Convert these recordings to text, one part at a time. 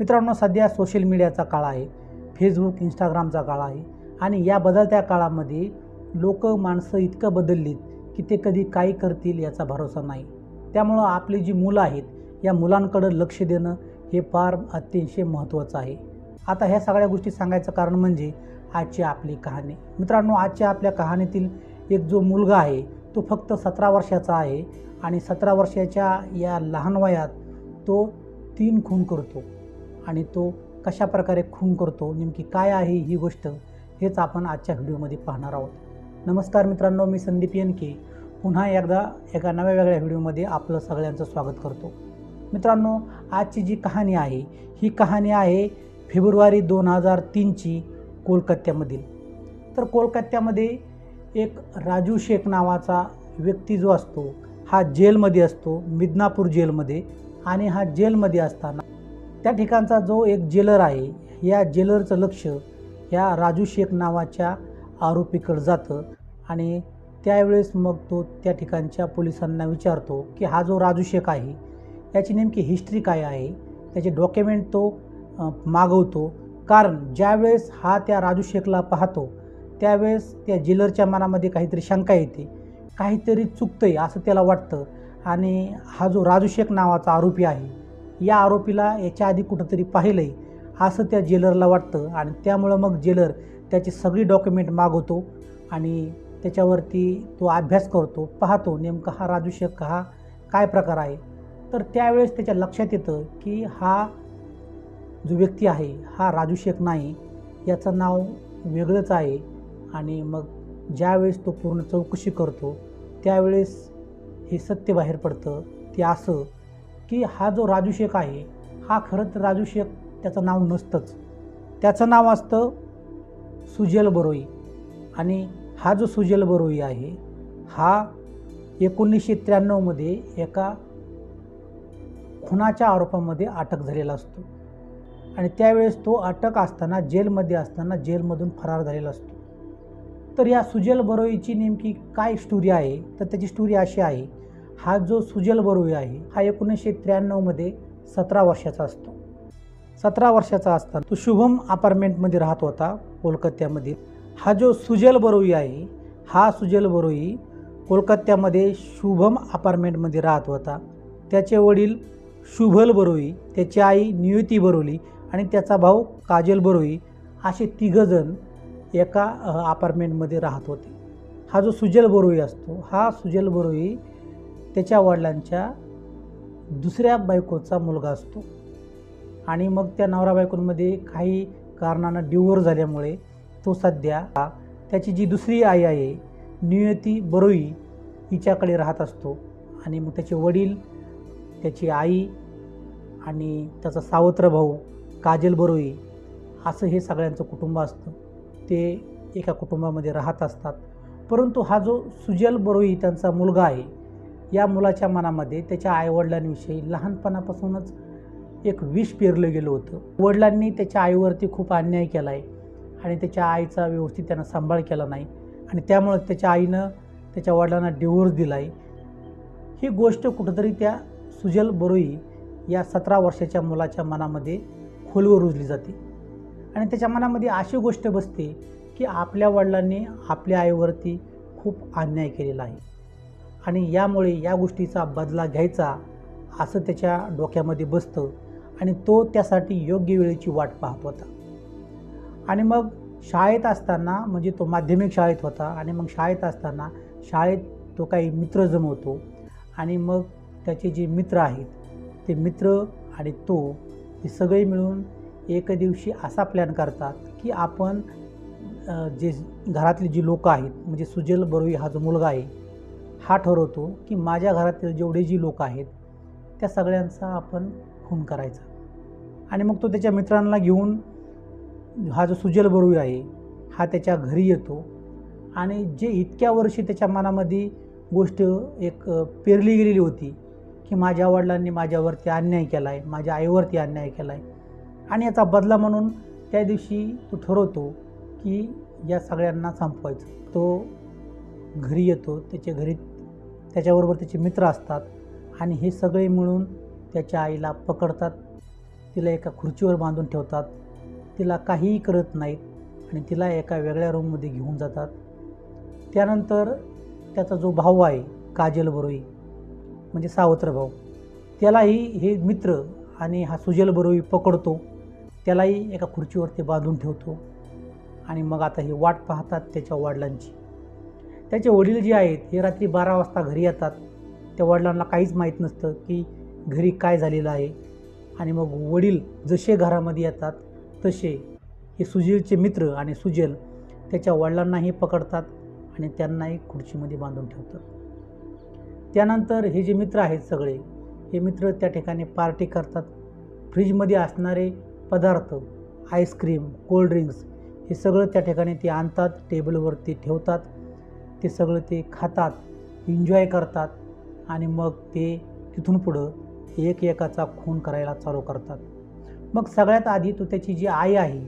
मित्रांनो सध्या सोशल मीडियाचा काळ आहे फेसबुक इंस्टाग्रामचा काळ आहे आणि या बदलत्या काळामध्ये लोक माणसं इतकं बदललीत की ते कधी काय करतील याचा भरोसा नाही. त्यामुळं आपली जी मुलं आहेत या मुलांकडं लक्ष देणं हे फार अतिशय महत्त्वाचं आहे. आता ह्या सगळ्या गोष्टी सांगायचं कारण म्हणजे आजची आपली कहाणी. मित्रांनो आजच्या आपल्या कहाणीतील एक जो मुलगा आहे तो फक्त सतरा वर्षाचा आहे आणि सतरा वर्षाच्या या लहान वयात तो तीन खून करतो. आणि तो कशा प्रकारे खून करतो नेमकी काय आहे ही गोष्ट हेच आपण आजच्या व्हिडिओमध्ये पाहणार आहोत. नमस्कार मित्रांनो मी संदीप येनके पुन्हा एकदा एका नव्या वेगळ्या व्हिडिओमध्ये आपलं सगळ्यांचं स्वागत करतो. मित्रांनो आजची जी कहाणी आहे ही कहाणी आहे फेब्रुवारी दोन हजार तीनची कोलकात्यामधील. तर कोलकात्यामध्ये एक राजू शेख नावाचा व्यक्ती जो असतो हा जेलमध्ये असतो मिदनापूर जेलमध्ये. आणि हा जेलमध्ये असताना त्या ठिकाणचा जो एक जेलर आहे या जेलरचं लक्ष या राजू शेख नावाच्या आरोपीकडं जातं आणि त्यावेळेस मग तो त्या ठिकाणच्या पोलिसांना विचारतो की हा जो राजू शेख आहे याची नेमकी हिस्ट्री काय आहे? त्याचे डॉक्युमेंट तो मागवतो. कारण ज्यावेळेस हा त्या राजू शेखला पाहतो त्यावेळेस त्या जेलरच्या मनामध्ये काहीतरी शंका येते. काहीतरी चुकतं आहे असं त्याला वाटतं. आणि हा जो राजू शेख नावाचा आरोपी आहे या आरोपीला याच्या आधी कुठंतरी पाहिलं आहे असं त्या जेलरला वाटतं आणि त्यामुळं मग जेलर त्याची सगळी डॉक्युमेंट मागवतो आणि त्याच्यावरती तो अभ्यास करतो पाहतो नेमका हा राजू शेख हा काय प्रकार आहे. तर त्यावेळेस त्याच्या लक्षात येतं की हा जो व्यक्ती आहे हा राजू शेख नाही याचं नाव वेगळंच आहे आणि मग ज्यावेळेस तो पूर्ण चौकशी करतो त्यावेळेस हे सत्य बाहेर पडतं ते असं की हा जो राजू शेख आहे हा खरं तर राजू शेख त्याचं नाव नसतंच. त्याचं नाव असतं सुजल बरोई. आणि हा जो सुजल बरोई आहे हा एकोणीसशे त्र्याण्णवमध्ये एका खुनाच्या आरोपामध्ये अटक झालेला असतो. आणि त्यावेळेस तो अटक असताना जेलमध्ये असताना जेलमधून फरार झालेला असतो. तर या सुजल बरोईची नेमकी काय स्टोरी आहे? तर त्याची स्टोरी अशी आहे हा जो सुजल बरोई आहे हा एकोणीसशे त्र्याण्णवमध्ये सतरा वर्षाचा असतो. सतरा वर्षाचा असताना तो शुभम अपार्टमेंटमध्ये राहत होता कोलकात्यामध्ये. हा जो सुजल बरोई आहे हा सुजल बरोई कोलकात्यामध्ये शुभम अपार्टमेंटमध्ये राहत होता. त्याचे वडील शुभल बरोई त्याची आई नियुती बरोली आणि त्याचा भाऊ काजल बरोई असे तिघंजण एका अपार्टमेंटमध्ये राहत होते. हा जो सुजल बरोई असतो हा सुजल बरोई त्याच्या वडिलांच्या दुसऱ्या बायकोचा मुलगा असतो. आणि मग त्या नवरा बायकोंमध्ये काही कारणानं डिवोर झाल्यामुळे तो सध्या त्याची जी दुसरी आई आहे नियती बरोई हिच्याकडे राहत असतो. आणि मग त्याचे वडील त्याची आई आणि त्याचा सावत्र भाऊ काजल बरोई असं हे सगळ्यांचं कुटुंब असतं. ते एका कुटुंबामध्ये राहत असतात. परंतु हा जो सुजल बरोई त्यांचा मुलगा आहे या मुलाच्या मनामध्ये त्याच्या आईवडिलांविषयी लहानपणापासूनच एक विष पेरलं गेलं होतं. वडिलांनी त्याच्या आईवरती खूप अन्याय केला आहे आणि त्याच्या आईचा व्यवस्थित त्यानं सांभाळ केला नाही आणि त्यामुळं त्याच्या आईनं त्याच्या वडिलांना डिवोर्स दिला आहे ही गोष्ट कुठंतरी त्या सुजल बरोई या सतरा वर्षाच्या मुलाच्या मनामध्ये खोलवर रुजली जाते. आणि त्याच्या मनामध्ये अशी गोष्ट बसते की आपल्या वडिलांनी आपल्या आईवरती खूप अन्याय केलेला आहे. आणि यामुळे या गोष्टीचा बदला घ्यायचा असं त्याच्या डोक्यामध्ये बसतं आणि तो त्यासाठी योग्य वेळेची वाट पाहत होता. आणि मग शाळेत असताना म्हणजे तो माध्यमिक शाळेत होता आणि मग शाळेत असताना शाळेत तो काही मित्र जमवतो आणि मग त्याचे जे मित्र आहेत ते मित्र आणि तो हे सगळे मिळून एक दिवशी असा प्लॅन करतात की आपण जे घरातली जी लोकं आहेत म्हणजे सुजल बरोई हा जो मुलगा आहे हा ठरवतो की माझ्या घरातील जेवढे जी लोक आहेत त्या सगळ्यांचा आपण खून करायचा. आणि मग तो त्याच्या मित्रांना घेऊन हा जो सुजल बरुई आहे हा त्याच्या घरी येतो. आणि जे इतक्या वर्षी त्याच्या मनामध्ये गोष्ट एक पेरली गेलेली होती की माझ्या वडिलांनी माझ्यावरती अन्याय केला आहे माझ्या आईवरती अन्याय केला आहे आणि याचा बदला म्हणून त्या दिवशी तो ठरवतो की या सगळ्यांना संपवायचं. तो घरी येतो त्याच्या घरी त्याच्याबरोबर त्याचे मित्र असतात आणि हे सगळे मिळून त्याच्या आईला पकडतात. तिला एका खुर्चीवर बांधून ठेवतात. तिला काहीही करत नाहीत आणि तिला एका वेगळ्या रूममध्ये घेऊन जातात. त्यानंतर त्याचा जो भाऊ आहे काजल बरोई म्हणजे सावत्र भाऊ त्यालाही हे मित्र आणि हा सुजल बरोई पकडतो. त्यालाही एका खुर्चीवरती बांधून ठेवतो. आणि मग आता ही वाट पाहतात त्याच्या वडिलांची. त्याचे वडील जे आहेत हे रात्री बारा वाजता घरी येतात. त्या वडिलांना काहीच माहीत नसतं की घरी काय झालेलं आहे. आणि मग वडील जसे घरामध्ये येतात तसे हे सुजीलचे मित्र आणि सुजल त्याच्या वडिलांनाही पकडतात आणि त्यांनाही खुर्चीमध्ये बांधून ठेवतात. त्यानंतर हे जे मित्र आहेत सगळे हे मित्र त्या ठिकाणी पार्टी करतात. फ्रीजमध्ये असणारे पदार्थ आईस्क्रीम कोल्ड्रिंक्स हे सगळं त्या ठिकाणी ते आणतात टेबलवरती ठेवतात. ते सगळं ते खातात एन्जॉय करतात आणि मग ते तिथून पुढं एक एकाचा खून करायला चालू करतात. मग सगळ्यात आधी तो त्याची जी आई आहे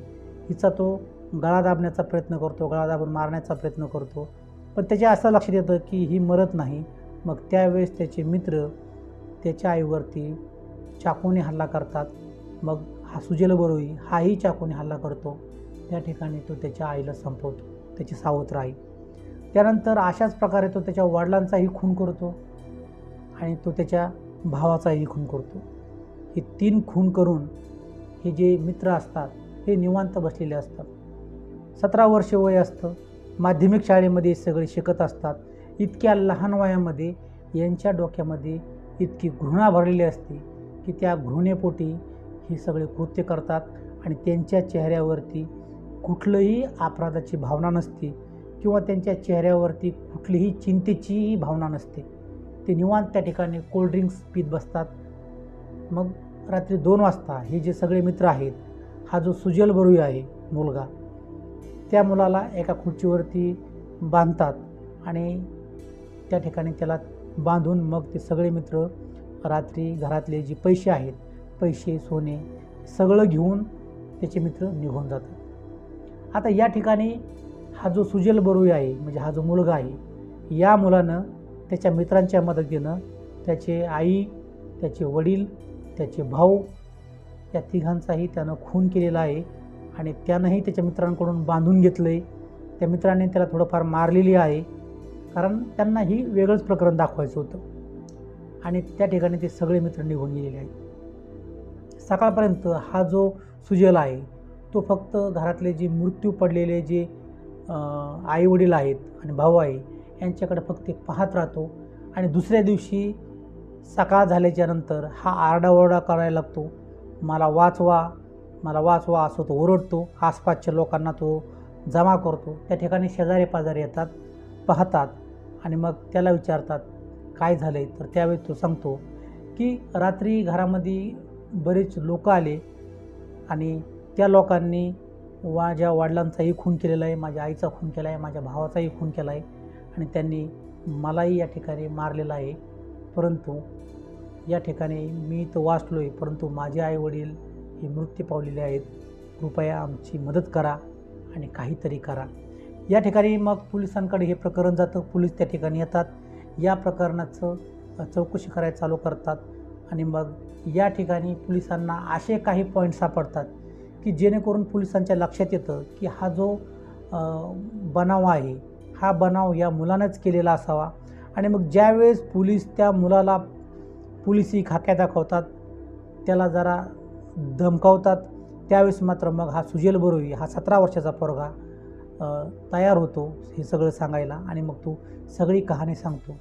हिचा तो गळा दाबण्याचा प्रयत्न करतो गळा दाबून मारण्याचा प्रयत्न करतो. पण त्याच्या असं लक्षात येतं की ही मरत नाही. मग त्यावेळेस त्याचे मित्र त्याच्या आईवरती चाकूने हल्ला करतात. मग हा सुजेल बरोई हाही चाकूने हल्ला करतो. त्या ठिकाणी तो त्याच्या आईला संपवतो त्याची सावत्र आई. त्यानंतर अशाच प्रकारे तो त्याच्या वडिलांचाही खून करतो आणि तो त्याच्या भावाचाही खून करतो. हे तीन खून करून हे जे मित्र असतात हे निवांत बसलेले असतात. सतरा वर्ष वय असतं. माध्यमिक शाळेमध्ये सगळे शिकत असतात. इतक्या लहान वयामध्ये यांच्या डोक्यामध्ये इतकी घृणा भरलेली असते की त्या घृणेपोटी हे सगळे कृत्य करतात आणि त्यांच्या चेहऱ्यावरती कुठलंही अपराधाची भावना नसते. किंवा त्यांच्या चेहऱ्यावरती कुठलीही चिंतेचीही भावना नसते. ते निवांत त्या ठिकाणी कोल्ड्रिंक्स पीत बसतात. मग रात्री दोन वाजता हे जे सगळे मित्र आहेत हा जो सुजल बरुई आहे मुलगा त्या मुलाला एका खुर्चीवरती बांधतात आणि त्या ठिकाणी त्याला बांधून मग ते सगळे मित्र रात्री घरातले जे पैसे आहेत पैसे सोने सगळं घेऊन त्याचे मित्र निघून जातात. आता या ठिकाणी हा जो सुजल बरुई आहे म्हणजे हा जो मुलगा आहे या मुलानं त्याच्या मित्रांच्या मदतीनं त्याचे आई त्याचे वडील त्याचे भाऊ या तिघांचाही त्यानं खून केलेला आहे आणि त्यानंही त्याच्या मित्रांकडून बांधून घेतलं आहे त्या मित्रांनी त्याला थोडंफार मारलेली आहे कारण त्यांनाही वेगळंच प्रकरण दाखवायचं होतं. आणि त्या ठिकाणी ते सगळे मित्र निघून गेलेले आहेत. सकाळपर्यंत हा जो सुजल आहे तो फक्त घरातले जे मृत्यू पडलेले जे आई वडील आहेत आणि भाऊ आहे यांच्याकडे फक्त पाहत राहतो. आणि दुसऱ्या दिवशी सकाळ झाल्याच्यानंतर हा आरडाओरडा करायला लागतो. मला वाचवा मला वाचवा असं तो ओरडतो. आसपासच्या लोकांना तो जमा करतो. त्या ठिकाणी शेजारी पाजारी येतात पाहतात आणि मग त्याला विचारतात काय झालं आहे तर त्यावेळी तो सांगतो की रात्री घरामध्ये बरेच लोक आले आणि त्या लोकांनी माझ्या वडिलांचाही खून केलेला आहे माझ्या आईचा खून केला आहे माझ्या भावाचाही खून केला आहे आणि त्यांनी मलाही या ठिकाणी मारलेला आहे. परंतु या ठिकाणी मी तर वाचलो आहे परंतु माझे आईवडील हे मृत्यू पावलेले आहेत. कृपया आमची मदत करा आणि काहीतरी करा. या ठिकाणी मग पोलिसांकडे हे प्रकरण जातं. पोलीस त्या ठिकाणी येतात. या प्रकरणाचं चौकशी करायला चालू करतात आणि मग या ठिकाणी पोलिसांना असे काही पॉईंट सापडतात की जेणेकरून पोलिसांच्या लक्षात येतं की हा जो बनाव आहे हा बनाव या मुलानंच केलेला असावा. आणि मग ज्यावेळेस पोलीस त्या मुलाला पोलिसी खाक्या दाखवतात त्याला जरा धमकावतात त्यावेळेस मात्र मग हा सुजेल बरोई हा सतरा वर्षाचा पोरगा तयार होतो हे सगळं सांगायला. आणि मग तो सगळी कहाणी सांगतो.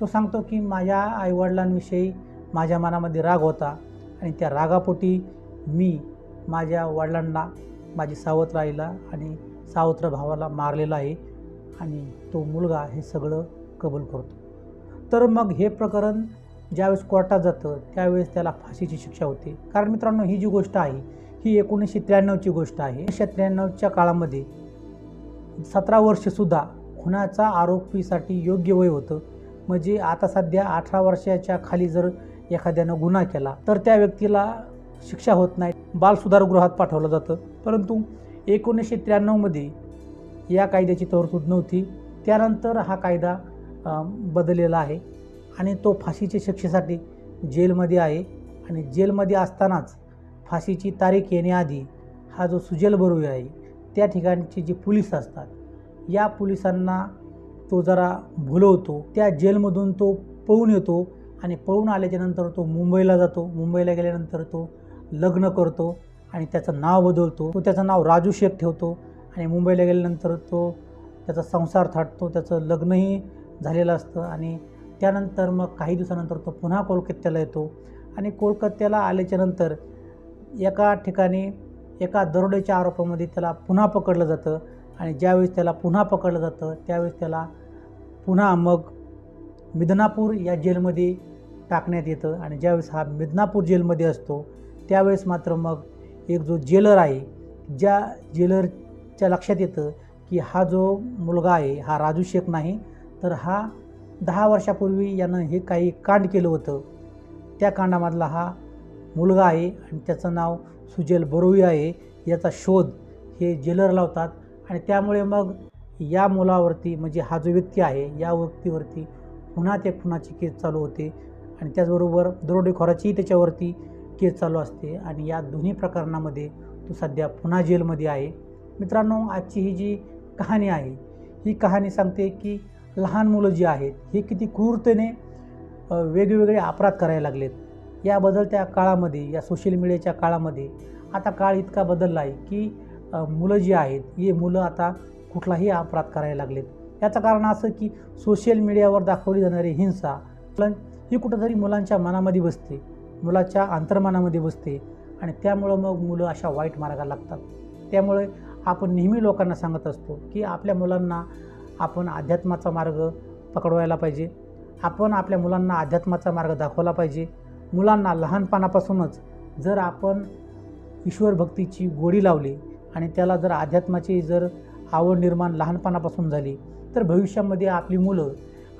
तो सांगतो की माझ्या आईवडिलांविषयी माझ्या मनामध्ये राग होता. आणि त्या रागापोटी मी माझ्या वडिलांना माझी सावत्र आईला आणि सावत्र भावाला मारलेला आहे आणि तो मुलगा हे सगळं कबूल करतो. तर मग हे प्रकरण ज्यावेळेस कोर्टात जातं त्यावेळेस त्याला फाशीची शिक्षा होते. कारण मित्रांनो ही जी गोष्ट आहे ही एकोणीसशे त्र्याण्णवची गोष्ट आहे. एकोणीसशे त्र्याण्णवच्या काळामध्ये सतरा वर्षसुद्धा खुनाचा आरोपीसाठी योग्य वय होतं. म्हणजे आता सध्या अठरा वर्षाच्या खाली जर एखाद्यानं गुन्हा केला तर त्या व्यक्तीला शिक्षा होत नाही बालसुधारगृहात पाठवलं जातं. परंतु एकोणीसशे त्र्याण्णवमध्ये या कायद्याची तरतूद नव्हती. त्यानंतर हा कायदा बदललेला आहे आणि तो फाशीच्या शिक्षेसाठी जेलमध्ये आहे आणि जेलमध्ये असतानाच फाशीची तारीख येण्याआधी हा जो सुजल बरोई आहे त्या ठिकाणचे जे पोलीस असतात या पोलिसांना तो जरा भुलवतो. त्या जेलमधून तो पळून येतो आणि पळून आल्याच्यानंतर तो मुंबईला जातो. मुंबईला गेल्यानंतर तो लग्न करतो आणि त्याचं नाव बदलतो. तो त्याचं नाव राजू शेख ठेवतो आणि मुंबईला गेल्यानंतर तो त्याचा संसार थाटतो. त्याचं लग्नही झालेलं असतं आणि त्यानंतर मग काही दिवसानंतर तो पुन्हा कोलकात्याला येतो. आणि कोलकात्याला आल्याच्यानंतर एका ठिकाणी एका दरोड्याच्या आरोपामध्ये त्याला पुन्हा पकडलं जातं आणि ज्यावेळेस त्याला पुन्हा पकडलं जातं त्यावेळेस त्याला पुन्हा मग मिदनापूर या जेलमध्ये टाकण्यात येतं आणि ज्यावेळेस हा मिदनापूर जेलमध्ये असतो त्यावेळेस मात्र मग एक जो जेलर आहे ज्या जेलरच्या लक्षात येतं की हा जो मुलगा आहे हा राजू शेख नाही तर हा दहा वर्षापूर्वी यानं हे काही कांड केलं होतं. त्या कांडामधला हा मुलगा आहे आणि त्याचं नाव सुजल बरोई आहे याचा शोध हे जेलर लावतात. आणि त्यामुळे मग या मुलावरती म्हणजे हा जो व्यक्ती आहे या व्यक्तीवरती पुन्हा ते खुनाची केस चालू होते. आणि त्याचबरोबर दरोडेखोराचीही त्याच्यावरती केस चालू असते आणि या दोन्ही प्रकरणामध्ये तो सध्या पुन्हा जेलमध्ये आहे. मित्रांनो आजची ही जी कहाणी आहे ही कहाणी सांगते की लहान मुलं जी आहेत हे किती क्रूरतेने वेगवेगळे अपराध करायला लागलेत. या बदलत्या काळामध्ये या सोशल मीडियाच्या काळामध्ये आता काळ इतका बदलला आहे की मुलं जी आहेत हे मुलं आता कुठलाही अपराध करायला लागलेत. याचं कारण असं की सोशल मीडियावर दाखवली जाणारी हिंसा ही कुठंतरी मुलांच्या मनामध्ये बसते. मुलाच्या अंतर्मनामध्ये बसते आणि त्यामुळं मग मुलं अशा वाईट मार्गाला लागतात. त्यामुळे आपण नेहमी लोकांना सांगत असतो की आपल्या मुलांना आपण अध्यात्माचा मार्ग पकडवायला पाहिजे. आपण आपल्या मुलांना अध्यात्माचा मार्ग दाखवला पाहिजे. मुलांना लहानपणापासूनच जर आपण ईश्वर भक्तीची गोडी लावली आणि त्याला जर अध्यात्माची जर आवड निर्माण लहानपणापासून झाली तर भविष्यामध्ये आपली मुलं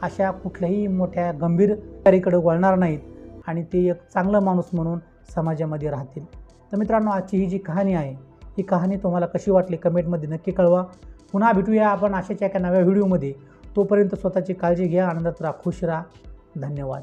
अशा कुठल्याही मोठ्या गंभीर कार्याकडे वळणार नाहीत. आणि ते एक चांगलं माणूस म्हणून समाजामध्ये राहतील. तर मित्रांनो आजची ही जी कहाणी आहे ही कहाणी तुम्हाला कशी वाटली कमेंटमध्ये नक्की कळवा. पुन्हा भेटूया आपण अशाच एका नव्या व्हिडिओमध्ये. तोपर्यंत स्वतःची काळजी घ्या आनंदात राहा खुश राहा. धन्यवाद.